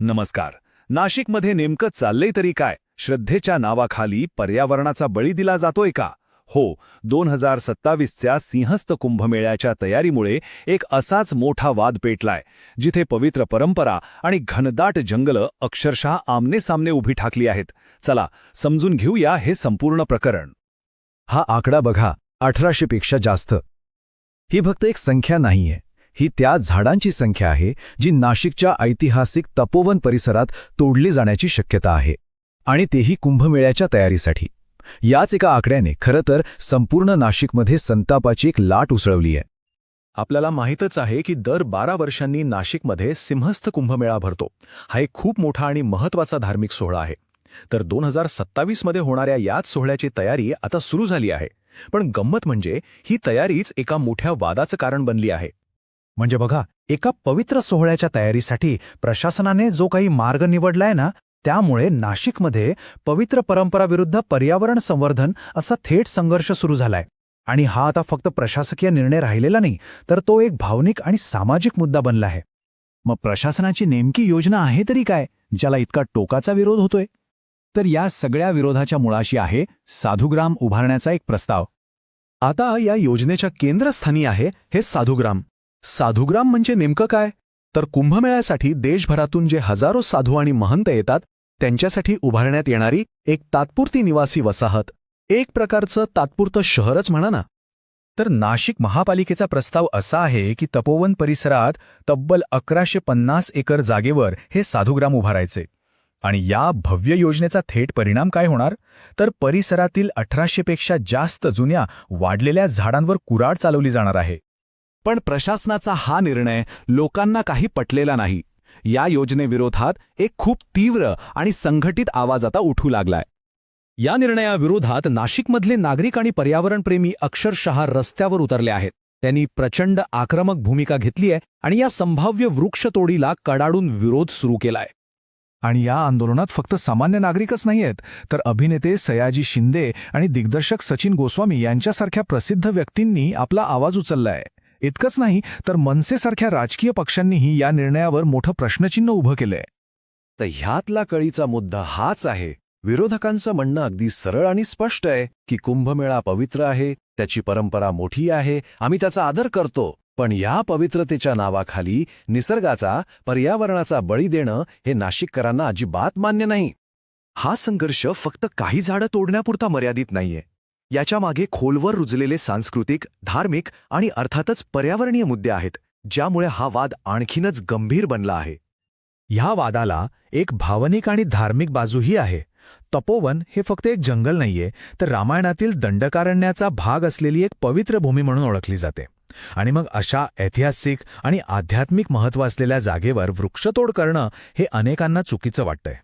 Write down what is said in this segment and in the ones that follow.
नमस्कार. नाशिकमध्ये नेमकं चाललंय तरी काय? श्रद्धेच्या नावाखाली पर्यावरणाचा बळी दिला जातोय का? हो दोन हजार सत्तावीसच्या सिंहस्थ कुंभमेळ्याच्या तयारीमुळे एक असाच मोठा वाद पेटलाय जिथे पवित्र परंपरा आणि घनदाट जंगलं अक्षरशः आमनेसामने उभी ठाकली आहेत. चला समजून घेऊया हे संपूर्ण प्रकरण. हा आकडा बघा अठराशे पेक्षा जास्त. ही फक्त एक संख्या नाहीये. ही त्या झाडांची संख्या आहे जी नाशिकच्या ऐतिहासिक तपोवन परिसरात तोडली जाण्याची शक्यता आहे. आणि तेही कुंभमेळ्याच्या तयारीसाठी. याच एका आकड्याने खरं तर संपूर्ण नाशिकमध्ये संतापाची एक लाट उसळवली आहे. आपल्याला माहीतच आहे की दर बारा वर्षांनी नाशिकमध्ये सिंहस्थ कुंभमेळा भरतो. हा एक खूप मोठा आणि महत्त्वाचा धार्मिक सोहळा आहे. तर दोन हजार सत्तावीसमध्ये होणाऱ्या याच सोहळ्याची तयारी आता सुरू झाली आहे. पण गंमत म्हणजे ही तयारीच एका मोठ्या वादाचं कारण बनली आहे. म्हणजे बघा एका पवित्र सोहळ्याच्या तयारीसाठी प्रशासनाने जो काही मार्ग निवडलाय ना त्यामुळे नाशिकमध्ये पवित्र परंपराविरुद्ध पर्यावरण संवर्धन असा थेट संघर्ष सुरू झालाय. आणि हा आता फक्त प्रशासकीय निर्णय राहिलेला नाही तर तो एक भावनिक आणि सामाजिक मुद्दा बनला आहे. मग प्रशासनाची नेमकी योजना आहे तरी काय ज्याला इतका टोकाचा विरोध होतोय? तर या सगळ्या विरोधाच्या मुळाशी आहे साधुग्राम उभारण्याचा एक प्रस्ताव. आता या योजनेच्या केंद्रस्थानी आहे हे साधुग्राम. साधुग्राम म्हणजे नेमकं काय? तर कुंभमेळ्यासाठी देशभरातून जे हजारो साधू आणि महंत येतात त्यांच्यासाठी उभारण्यात येणारी एक तात्पुरती निवासी वसाहत. एक प्रकारचं तात्पुरतं शहरच म्हणा ना. तर नाशिक महापालिकेचा प्रस्ताव असा आहे की तपोवन परिसरात तब्बल अकराशे पन्नास एकर जागेवर हे साधुग्राम उभारायचे. आणि या भव्य योजनेचा थेट परिणाम काय होणार? तर परिसरातील अठराशेपेक्षा जास्त जुन्या वाढलेल्या झाडांवर कुराड चालवली जाणार आहे. पण प्रशासनाचा हा निर्णय लोकांना काही पटलेला नाही. या योजनेविरोधात एक खूप तीव्र आणि संघटित आवाज आता उठू लागलाय. या निर्णयाविरोधात नाशिकमधले नागरिक आणि पर्यावरणप्रेमी अक्षरशः रस्त्यावर उतरले आहेत. त्यांनी प्रचंड आक्रमक भूमिका घेतली आहे आणि या संभाव्य वृक्षतोडीला कडाडून विरोध सुरू केलाय. आणि या आंदोलनात फक्त सामान्य नागरिकच नाहीयेत तर अभिनेते सयाजी शिंदे आणि दिग्दर्शक सचिन गोस्वामी यांच्यासारख्या प्रसिद्ध व्यक्तींनी आपला आवाज उचललाय. इतकंच नाही तर मनसेसारख्या राजकीय पक्षांनीही या निर्णयावर मोठं प्रश्नचिन्ह उभं केलंय. तर ह्यातला कळीचा मुद्दा हाच आहे. विरोधकांचं म्हणणं अगदी सरळ आणि स्पष्ट आहे की कुंभमेळा पवित्र आहे त्याची परंपरा मोठी आहे आम्ही त्याचा आदर करतो. पण या पवित्रतेच्या नावाखाली निसर्गाचा पर्यावरणाचा बळी देणं हे नाशिककरांना अजिबात मान्य नाही. हा संघर्ष फक्त काही झाडं तोडण्यापुरता मर्यादित नाहीये. याच्यामागे खोलवर रुजलेले सांस्कृतिक धार्मिक आणि अर्थातच पर्यावरणीय मुद्दे आहेत ज्यामुळे हा वाद आणखीनच गंभीर बनला आहे. ह्या वादाला एक भावनिक आणि धार्मिक बाजूही आहे. तपोवन हे फक्त एक जंगल नाहीये तर रामायणातील दंडकारण्याचा भाग असलेली एक पवित्र भूमी म्हणून ओळखली जाते. आणि मग अशा ऐतिहासिक आणि आध्यात्मिक महत्त्व असलेल्या जागेवर वृक्षतोड करणं हे अनेकांना चुकीचं वाटतंय.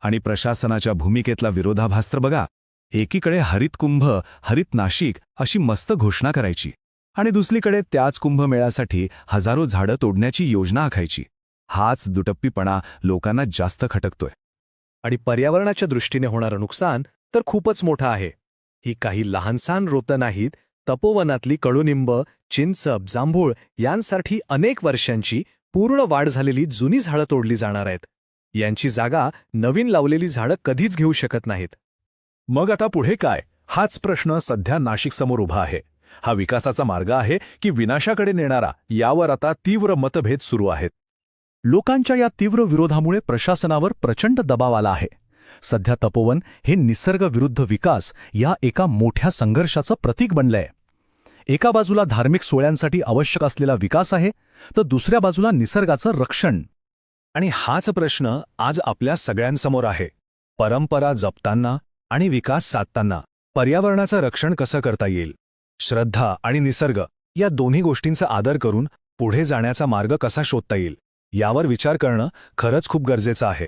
आणि प्रशासनाच्या भूमिकेतला विरोधाभास तर बघा. एकीकडे हरित कुंभ हरित नाशिक अशी मस्त घोषणा करायची आणि दुसरीकडे त्याच कुंभमेळ्यासाठी हजारो झाडं तोडण्याची योजना आखायची. हाच दुटप्पीपणा लोकांना जास्त खटकतोय. आणि पर्यावरणाच्या दृष्टीने होणारं नुकसान तर खूपच मोठं आहे. ही काही लहानसान रोतं नाहीत तपोवनातली कडुनिंब चिंच जांभूळ यांसारखी अनेक वर्षांची पूर्ण वाढ झालेली जुनी झाडं तोडली जाणार आहेत. यांची जागा नवीन लावलेली झाडं कधीच घेऊ शकत नाहीत. मग आता पुढे काय? हाच प्रश्न सध्या नाशिकसमोर उभा आहे. हा विकासाचा मार्ग आहे की विनाशाकडे नेणारा यावर आता तीव्र मतभेद सुरू आहेत. लोकांच्या या तीव्र विरोधामुळे प्रशासनावर प्रचंड दबाव आला आहे. सध्या तपोवन हे निसर्गविरुद्ध विकास या एका मोठ्या संघर्षाचं प्रतीक बनलंय. एका बाजूला धार्मिक सोहळ्यांसाठी आवश्यक असलेला विकास आहे तर दुसऱ्या बाजूला निसर्गाचं रक्षण. आणि हाच प्रश्न आज आपल्या सगळ्यांसमोर आहे. परंपरा जपताना आणि विकास साधताना पर्यावरणाचं रक्षण कसं करता येईल? श्रद्धा आणि निसर्ग या दोन्ही गोष्टींचा आदर करून पुढे जाण्याचा मार्ग कसा शोधता येईल? यावर विचार करणं खरंच खूप गरजेचं आहे.